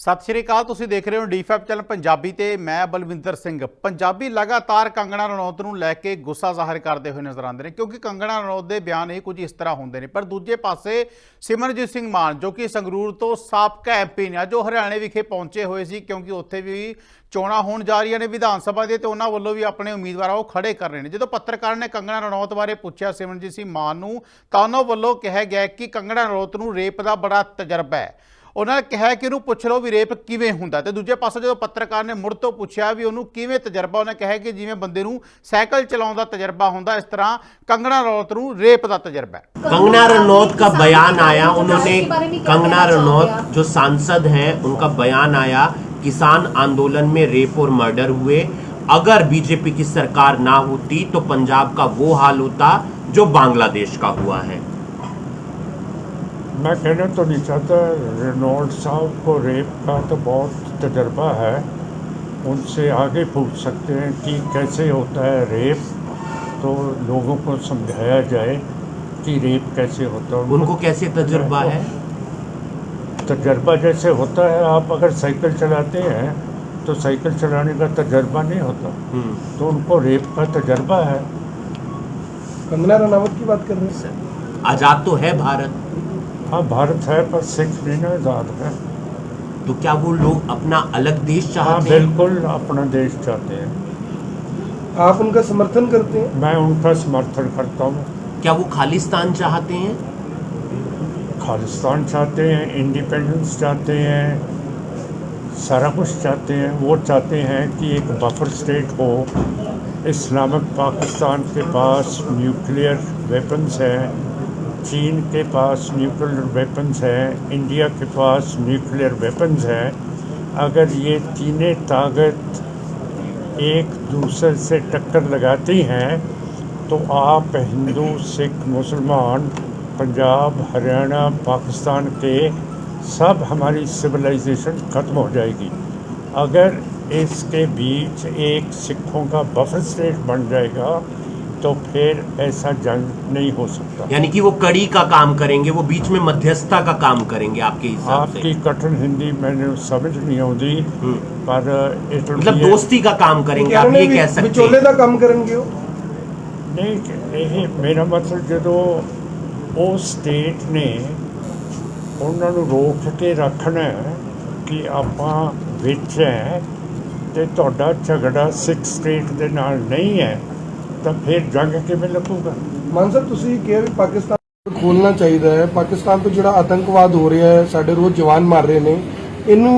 ਸਤਿ ਸ਼੍ਰੀ ਅਕਾਲ, ਤੁਸੀਂ ਦੇਖ ਰਹੇ ਹੋ ਡੀ5 ਚੈਨਲ ਪੰਜਾਬੀ ਤੇ ਮੈਂ ਬਲਵਿੰਦਰ ਸਿੰਘ। ਪੰਜਾਬੀ ਲਗਾਤਾਰ ਕੰਗਣਾ ਰਣੌਤ ਨੂੰ ਲੈ ਕੇ ਗੁੱਸਾ ਜ਼ਾਹਰ ਕਰਦੇ ਹੋਏ ਨਜ਼ਰ ਆਉਂਦੇ ਨੇ, ਕਿਉਂਕਿ ਕੰਗਣਾ ਰਣੌਤ ਦੇ ਬਿਆਨ ਹੀ ਕੁਝ ਇਸ ਤਰ੍ਹਾਂ ਹੁੰਦੇ ਨੇ। ਪਰ ਦੂਜੇ ਪਾਸੇ ਸਿਮਰਜੀਤ ਸਿੰਘ ਮਾਨ, ਜੋ ਕਿ ਸੰਗਰੂਰ ਤੋਂ ਸਾਬਕਾ ਐਮਪੀ ਨੇ ਜੋ ਹਰਿਆਣੇ ਵਿਖੇ ਪਹੁੰਚੇ ਹੋਏ ਸੀ, ਕਿਉਂਕਿ ਉੱਥੇ ਵੀ ਚੋਣਾਂ ਹੋਣ ਜਾ ਰਹੀਆਂ ਨੇ ਵਿਧਾਨ ਸਭਾ ਦੇ, ਤੇ ਉਹਨਾਂ ਵੱਲੋਂ ਵੀ ਆਪਣੇ ਉਮੀਦਵਾਰਾਂ ਉਹ ਖੜੇ ਕਰ ਰਹੇ ਨੇ। ਜਦੋਂ ਪੱਤਰਕਾਰ ਨੇ ਕੰਗਣਾ ਰਣੌਤ ਬਾਰੇ ਪੁੱਛਿਆ ਸਿਮਰਜੀਤ ਸਿੰਘ ਮਾਨ ਨੂੰ, ਤਾਂ ਉਹਨਾਂ ਵੱਲੋਂ ਕਿਹਾ ਗਿਆ ਕਿ ਕੰਗਣਾ ਰਣੌਤ ਨੂੰ ਰੇਪ ਦਾ ਬੜਾ ਤਜਰਬਾ ਹੈ। ਉਹਨਾਂ ਨੇ ਕਿਹਾ ਕਿ ਉਹਨੂੰ ਪੁੱਛ ਲਓ ਵੀ ਰੇਪ ਕਿਵੇਂ ਹੁੰਦਾ ਤੇ ਦੂਜੇ ਪਾਸੇ ਜਦੋਂ ਪੱਤਰਕਾਰ ਨੇ ਮੁੜ ਤੋਂ ਪੁੱਛਿਆ ਵੀ ਉਹਨੂੰ ਕਿਵੇਂ ਤਜਰਬਾ ਉਹਨੇ ਕਿਹਾ ਕਿ ਜਿਵੇਂ ਬੰਦੇ ਨੂੰ ਸਾਈਕਲ ਚਲਾਉਣ ਦਾ ਤਜਰਬਾ ਹੁੰਦਾ ਇਸ ਤਰ੍ਹਾਂ ਕੰਗਣਾ ਰਣੌਤ ਨੂੰ ਰੇਪ ਦਾ ਤਜਰਬਾ ਹੈ कंगना रनौत का बयान आया उन्होंने कंगना रनौत जो सांसद हैं उनका बयान आया किसान आंदोलन में रेप और मर्डर हुए अगर बीजेपी की सरकार ना होती तो पंजाब का वो हाल होता जो बांग्लादेश का हुआ है मैं कहना तो नहीं चाहता रेनॉल्ड साहब को रेप का तो बहुत तजर्बा है। उनसे आगे पूछ सकते हैं कि कैसे होता है रेप तो लोगों को समझाया जाए कि रेप कैसे होता है। उनको कैसे तजर्बा है? तजर्बा जैसे होता है आप अगर साइकिल चलाते हैं तो साइकिल चलाने का तजर्बा नहीं होता। हम्म, तो उनको रेप का तजर्बा है। कंगना रनावत की बात कर रहे हैं। आज़ाद तो है भारत। हाँ भारत है पर सिख नहीं ना आज़ाद है। तो क्या वो लोग अपना अलग देश हाँ चाहते हैं? बिल्कुल अपना देश चाहते हैं। आप उनका समर्थन करते हैं? मैं उनका समर्थन करता हूँ। क्या वो खालिस्तान चाहते हैं? खालिस्तान चाहते हैं इंडिपेंडेंस चाहते हैं सारा कुछ चाहते हैं। वो चाहते हैं कि एक बफर स्टेट हो। इस्लामिक पाकिस्तान के पास न्यूक्लियर वेपन्स हैं। चीन के पास न्यूक्लियर वेपन्स हैं, इंडिया के पास न्यूक्लियर वेपन्स हैं। अगर ये तीनों ताकत एक दूसरे से टक्कर लगाती हैं तो आप हिंदू, सिख, मुसलमान, पंजाब, हरियाणा, पाकिस्तान के सब हमारी सिविलाइजेशन ख़त्म हो जाएगी। अगर इसके बीच एक सिखों का बफर स्टेट बन जाएगा तो फिर ऐसा जंग नहीं हो सकता यानी कि वो कड़ी का काम करेंगे वो बीच में मध्यस्थता का काम करेंगे आपके हिसाब आपकी से कठिन हिंदी मैंने समझ नहीं आती हम्म। पर it will मतलब be a- दोस्ती का काम करेंगे ਕਹਿ आप ਰਹੇ ये ਨੇ कह ਵੀ सकते ਵਿਚੋਲੇ हैं ਦਾ ਕੰਮ ਕਰਨਗੇ ਉਹ ਨਹੀਂ ਇਹ ਮੇਰਾ ਮਤਲਬ ਜਦੋਂ ਉਹ ਸਟੇਟ ਨੇ ਉਹਨਾਂ ਨੂੰ ਰੋਕ ਕੇ ਰੱਖਣਾ ਹੈ ਕਿ ਆਪਾਂ ਵਿੱਚ ਹੈ ਤੇ ਤੁਹਾਡਾ ਝਗੜਾ ਸਿੱਖ ਸਟੇਟ ਦੇ ਨਾਲ ਨਹੀਂ ਹੈ ਤਾਂ ਫਿਰ ਜੰਗ ਕਿਵੇਂ ਲੱਗੂਗਾ? ਮਾਨ ਸਾਹਿਬ ਤੁਸੀਂ ਕਿਹਾ ਵੀ ਪਾਕਿਸਤਾਨ ਖੋਲਣਾ ਚਾਹੀਦਾ ਹੈ। ਪਾਕਿਸਤਾਨ ਤੋਂ ਜਿਹੜਾ ਆਤੰਕਵਾਦ ਹੋ ਰਿਹਾ ਹੈ ਸਾਡੇ ਰੋਜ਼ ਜਵਾਨ ਮਰ ਰਹੇ ਨੇ। ਇਹਨੂੰ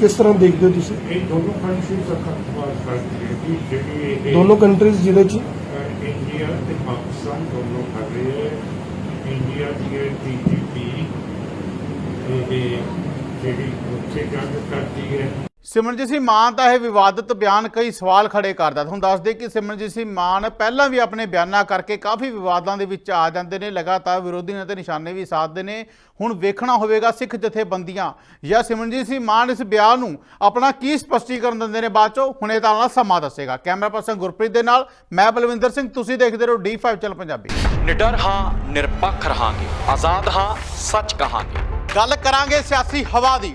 ਕਿਸ ਤਰ੍ਹਾਂ ਦੇਖਦੇ ਹੋ ਤੁਸੀਂ? ਇਹ ਦੋਨੋਂ ਕੰਟਰੀ ਦਾ ਕੰਟਰੋਲ ਕਰਦੀ ਹੈ ਕਿ ਜਿਹੜੀ ਦੋਨੋਂ ਕੰਟਰੀਜ਼ ਜਿਹਦੇ 'ਚ? ਇੰਡੀਆ ਤੇ ਪਾਕਿਸਤਾਨ ਦੋਨੋਂ ਕਰ ਰਹੇ ਹੈ। ਇੰਡੀਆ ਦੀ ਟੀਜੀਪੀ ਇਹ ਜਿਹੜੀ ਉੱਥੇ ਜੰਗ ਕਰਦੀ ਹੈ। ਸਿਮਰਜੀਤ ਸਿੰਘ ਮਾਨ ਦਾ ਇਹ ਵਿਵਾਦਤ ਬਿਆਨ ਕਈ ਸਵਾਲ ਖੜੇ ਕਰਦਾ ਤੁਹਾਨੂੰ ਦੱਸ ਦੇ ਕਿ ਸਿਮਰਜੀਤ ਸਿੰਘ ਮਾਨ ਪਹਿਲਾਂ ਵੀ ਆਪਣੇ ਬਿਆਨਾਂ ਕਰਕੇ ਕਾਫੀ ਵਿਵਾਦਾਂ ਦੇ ਵਿੱਚ ਆ ਜਾਂਦੇ ਨੇ ਲਗਾਤਾਰ ਵਿਰੋਧੀਆਂ ਤੇ ਨਿਸ਼ਾਨੇ ਵੀ ਸਾਧਦੇ ਨੇ। ਹੁਣ ਵੇਖਣਾ ਹੋਵੇਗਾ ਸਿੱਖ ਜਥੇਬੰਦੀਆਂ ਜਾਂ ਸਿਮਰਜੀਤ ਸਿੰਘ ਮਾਨ ਇਸ ਬਿਆਨ ਨੂੰ ਆਪਣਾ ਕੀ ਸਪਸ਼ਟੀਕਰਨ ਦਿੰਦੇ ਨੇ ਬਾਅਦ ਚੋਂ ਹੁਣੇ ਤਾਂ ਆਉਣਾ ਸਮਾਂ ਦੱਸੇਗਾ। ਕੈਮਰਾ ਪਰਸਨ ਗੁਰਪ੍ਰੀਤ ਦੇ ਨਾਲ ਮੈਂ ਬਲਵਿੰਦਰ ਸਿੰਘ ਤੁਸੀਂ ਦੇਖਦੇ ਰਹੋ D5 ਚੈਨਲ ਪੰਜਾਬੀ। ਨਿਡਰ ਹਾਂ ਨਿਰਪੱਖ ਰਹਾਂਗੇ ਆਜ਼ਾਦ ਹਾਂ ਸੱਚ ਕਹਾਂਗੇ। ਗੱਲ ਕਰਾਂਗੇ ਸਿਆਸੀ ਹਵਾ ਦੀ।